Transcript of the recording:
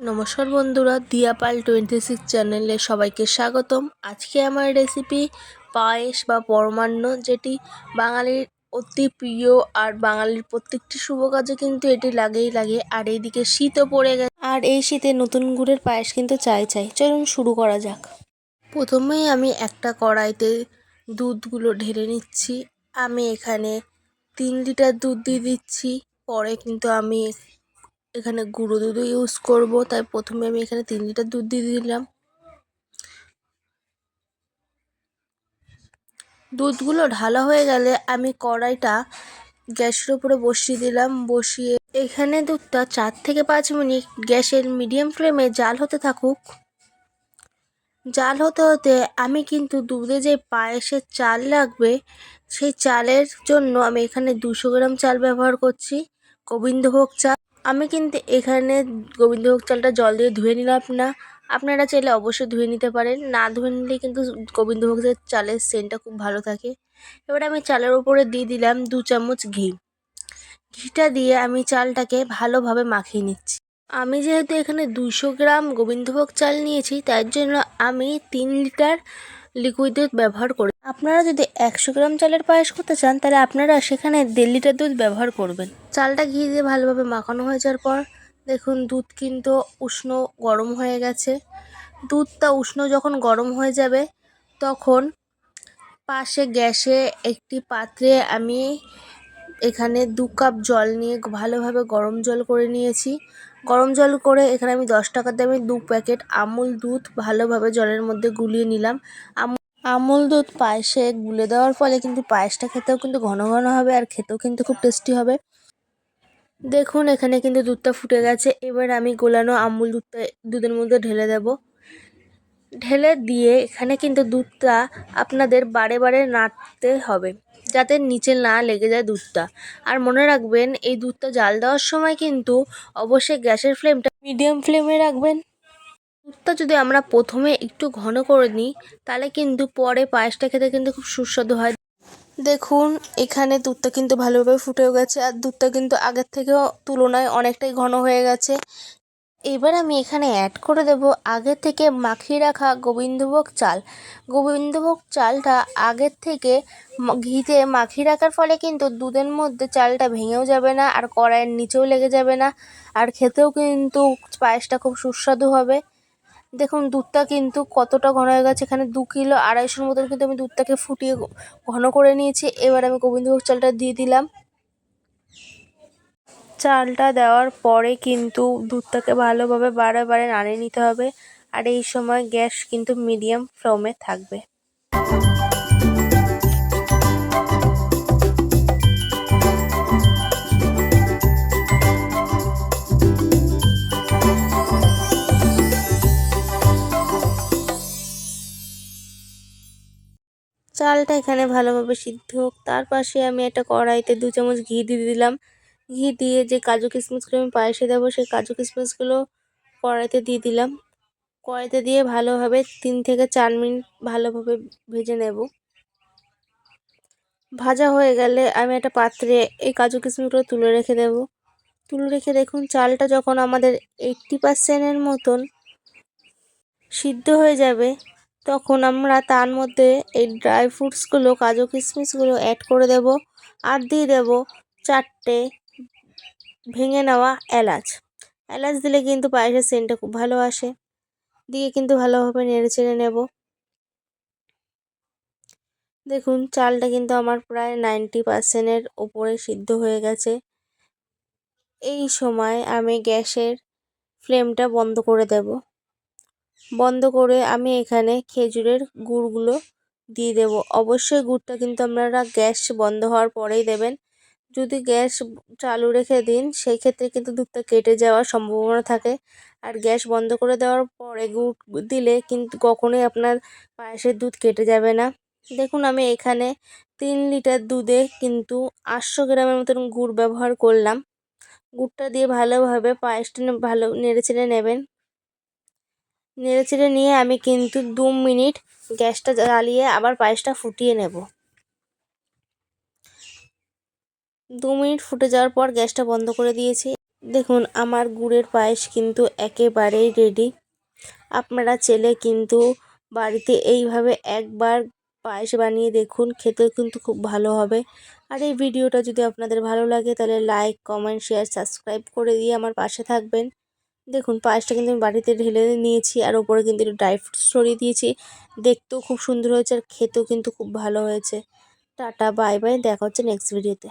নমস্কার বন্ধুরা, দিয়াপাল twenty six চ্যানেলে সবাইকে স্বাগতম। আজকে আমার রেসিপি পায়েস বা পরমান্ন, যেটি বাঙালির অতি প্রিয় আর বাঙালির প্রত্যেকটি শুভ কাজে কিন্তু এটি লাগেই লাগে। আর এইদিকে শীতও পড়ে গেছে। আর এই শীতে নতুন গুড়ের পায়েস কিন্তু চাই চাই। চলুন শুরু করা যাক। প্রথমেই আমি একটা কড়াইতে দুধগুলো ঢেলে নিচ্ছি। আমি এখানে তিন লিটার দুধ দিয়ে দিচ্ছি। পরে কিন্তু আমি এখানে গুঁড়ো দুধও ইউজ করব। তাই প্রথমে আমি এখানে তিন লিটার দুধ দিয়ে দিলাম। দুধগুলো ঢালা হয়ে গেলে আমি কড়াইটা গ্যাসের উপরে বসিয়ে দিলাম। বসিয়ে এখানে দুধটা চার থেকে পাঁচ মিনিট গ্যাসের মিডিয়াম ফ্লেমে জাল হতে থাকুক। জাল হতে হতে আমি কিন্তু দুধে যে পায়েসের চাল লাগবে, সেই চালের জন্য আমি এখানে দুশো গ্রাম চাল ব্যবহার করছি। গোবিন্দভোগ চাল। আমি কিন্তু এখানে গোবিন্দভোগ চালটা জল দিয়ে ধুয়ে নিলাম না। আপনারা চাইলে অবশ্যই ধুয়ে নিতে পারেন। না ধুয়ে নিলে কিন্তু গোবিন্দভোগের চালের সেন্টটা খুব ভালো থাকে। এবার আমি চালের উপরে দিয়ে দিলাম দু চামচ ঘি। ঘিটা দিয়ে আমি চালটাকে ভালোভাবে মাখিয়ে নিচ্ছি। আমি যেহেতু এখানে দুশো গ্রাম গোবিন্দভোগ চাল নিয়েছি, তার জন্য আমি তিন লিটার লিকুইড দুধ ব্যবহার করে। আপনারা যদি একশো গ্রাম চালের পায়েস করতে চান, তাহলে আপনারা সেখানে দেড় লিটার দুধ ব্যবহার করবেন। চালটা ঘি দিয়ে ভালোভাবে মাখানো হয়ে যাওয়ার পর, দেখুন দুধ কিন্তু উষ্ণ গরম হয়ে গেছে। দুধটা উষ্ণ যখন গরম হয়ে যাবে, তখন পাশে গ্যাসে একটি পাত্রে আমি এখানে দু কাপ জল নিয়ে ভালোভাবে গরম জল করে নিয়েছি। গরম জল করে এখানে আমি দশ টাকা দামে দু প্যাকেট আমুল দুধ ভালোভাবে জলের মধ্যে গুলিয়ে নিলাম। আমুল দুধ পায়েসে গুলে দেওয়ার ফলে কিন্তু পায়েসটা খেতেও কিন্তু ঘন ঘন হবে আর খেতেও কিন্তু খুব টেস্টি হবে। দেখুন, এখানে কিন্তু দুধটা ফুটে গেছে। এবার আমি গোলানো আমুল দুধটা দুধের মধ্যে ঢেলে দেব। ঢেলে দিয়ে এখানে কিন্তু দুধটা আপনাদের বারে বারে নাড়তে হবে। যাতে নিচে না লেগে যায় দুধটা। আর মনে রাখবেন, এই দুধটা জাল দেওয়ার সময় কিন্তু অবশ্যই গ্যাসের ফ্লেমটা মিডিয়াম ফ্লেমে রাখবেন। দুধটা যদি আমরা প্রথমে একটু ঘন করে নিই, তাহলে কিন্তু পরে পায়েসটা খেতে কিন্তু খুব সুস্বাদু হয়। দেখুন, এখানে দুধটা কিন্তু ভালোভাবে ফুটেও গেছে, আর দুধটা কিন্তু আগের থেকেও তুলনায় অনেকটাই ঘন হয়ে গেছে। এবার আমি এখানে অ্যাড করে দেব আগে থেকে মাখিয়ে রাখা গোবিন্দভোগ চাল। গোবিন্দভোগ চালটা আগের থেকে ঘিতে মাখিয়ে রাখার ফলে কিন্তু দুধের মধ্যে চালটা ভেঙেও যাবে না আর কড়াইয়ের নিচেও লেগে যাবে না। আর খেতেও কিন্তু পায়েসটা খুব সুস্বাদু হবে। দেখুন, দুধটা কিন্তু কতটা ঘন হয়ে গেছে। এখানে দু কিলো আড়াইশোর মতন কিন্তু আমি দুধটাকে ফুটিয়ে ঘন করে নিয়েছি। এবার আমি গোবিন্দভোগ চালটা দিয়ে দিলাম। চালটা দেওয়ার পরে কিন্তু দুধটাকে ভালোভাবে বারে বারে নাড়িয়ে নিতে হবে। আর এই সময় গ্যাস কিন্তু মিডিয়াম ফ্লেমে থাকবে। চালটা এখানে ভালোভাবে সিদ্ধ হোক। তার পাশে আমি একটা কড়াইতে দু চামচ ঘি দিয়ে দিলাম। ঘি দিয়ে যে কাজু কিশমিশগুলো আমি পায়েসে দেবো, সেই কাজু কিশমিশগুলো কড়াইতে দিয়ে দিলাম। কড়াইতে দিয়ে ভালোভাবে তিন থেকে চার মিনিট ভালোভাবে ভেজে নেব। ভাজা হয়ে গেলে আমি একটা পাত্রে এই কাজু কিশমিশগুলো তুলে রেখে দেব। তুলে রেখে দেখুন, চালটা যখন আমাদের এইট্টি পার্সেন্টের মতন সিদ্ধ হয়ে যাবে, তখন আমরা তার মধ্যে এই ড্রাই ফ্রুটসগুলো, কাজু কিশমিশগুলো অ্যাড করে দেব। আর দিয়ে দেব চারটে ভেঙে নেওয়া এলাচ। এলাচ দিলে কিন্তু পায়েসের সেন্টটা খুব ভালো আসে। দিয়ে কিন্তু ভালোভাবে নেড়ে চেড়ে নেব। দেখুন, চালটা কিন্তু আমার প্রায় নাইনটি পার্সেন্টের ওপরে সিদ্ধ হয়ে গেছে। এই সময় আমি গ্যাসের ফ্লেমটা বন্ধ করে দেব। বন্ধ করে আমি এখানে খেজুরের গুড়গুলো দিয়ে দেব। অবশ্যই গুড়টা কিন্তু আপনারা গ্যাস বন্ধ হওয়ার পরেই দেবেন। যদি গ্যাস চালু রেখে দিন সেই ক্ষেত্রে কিন্তু দুধটা কেটে যাওয়ার সম্ভাবনা থাকে। আর গ্যাস বন্ধ করে দেওয়ার পরে গুড় দিলে কিন্তু কখনোই আপনার পায়েসের দুধ কেটে যাবে না। দেখুন, আমি এখানে তিন লিটার দুধে কিন্তু আটশো গ্রামের মতন গুড় ব্যবহার করলাম। গুড়টা দিয়ে ভালোভাবে পায়েসটা ভালো নেড়ে চেড়ে নেবেন। নেড়ে চেড়ে নিয়ে আমি কিন্তু দু মিনিট গ্যাসটা জ্বালিয়ে আবার পায়েসটা ফুটিয়ে নেব। দু মিনিট ফুটে যাওয়ার পর গ্যাসটা বন্ধ করে দিয়েছি। দেখুন, আমার গুড়ের পায়েস কিন্তু একেবারেই রেডি আপনারা চেলে কিন্তু বাড়িতে এইভাবে একবার পায়েস বানিয়ে দেখুন, খেতেও কিন্তু খুব ভালো হবে। আর এই ভিডিওটা যদি আপনাদের ভালো লাগে, তাহলে লাইক কমেন্ট শেয়ার সাবস্ক্রাইব করে দিয়ে আমার পাশে থাকবেন। দেখুন, পায়েসটা কিন্তু আমি বাড়িতে ঢেলে নিয়েছি আর ওপরে কিন্তু একটু ড্রাই ফ্রুটস ছড়িয়ে দিয়েছি। দেখতেও খুব সুন্দর হয়েছে আর খেতেও কিন্তু খুব ভালো হয়েছে। টাটা বাই বাই দেখা হচ্ছে নেক্সট ভিডিওতে